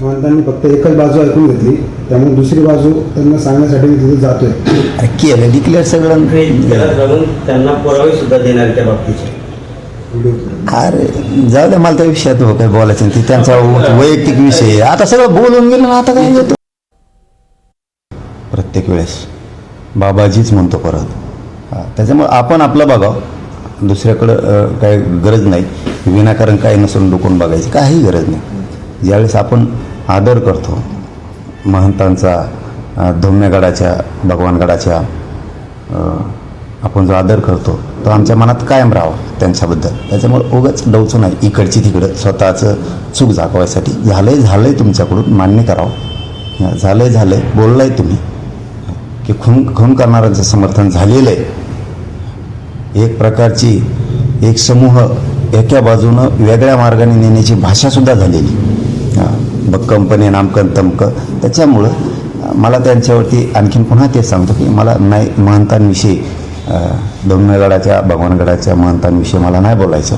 महंतांनी फक्त एकच बाजू ऐकून घेतली त्यामुळे दुसरी बाजू त्यांना सांगण्यासाठी मी तिथे जातोय. अरे केलं डिक्लेअर सगळं त्याला जाऊन त्यांना पुरावे सुद्धा देणार त्या बाबतीचे. अरे जाऊ दे मला त्या विषयात हो काय बोलायचं नाही. ते त्यांचा वैयक्तिक विषय आहे. आता सगळं बोलून गेलं ना आता काय येतो प्रत्येक वेळेस. बाबाजीच म्हणतो परत. हा, त्याच्यामुळे आपण आपलं बघावं. दुसऱ्याकडं अं, काही गरज नाही. विनाकारण काही नसून डुकून बघायची काही गरज नाही. ज्यावेळेस आपण आदर करतो. महंतांचा अं, भगवानगडाच्या आपण जो आदर करतो तो आमच्या मनात कायम राहावा त्यांच्याबद्दल. त्याच्यामुळे उगाच डवचू नाही इकडची तिकडं स्वतःचं चूक झाकवायसाठी झालंय झालंय तुमच्याकडून मान्य करावं. झालंय झालंय बोललाय तुम्ही. की खून खून करणाऱ्यांचं समर्थन झालेलं आहे. एक प्रकारची एक समूह एका बाजूनं वेगळ्या मार्गाने नेण्याची भाषासुद्धा झालेली मग कंपनी नामकन तमकं. त्याच्यामुळं मला त्यांच्यावरती आणखीन पुन्हा तेच सांगतो की मला नाही महंतांविषयी दौम्यगडाच्या भगवानगडाच्या महंतांविषयी मला नाही बोलायचं.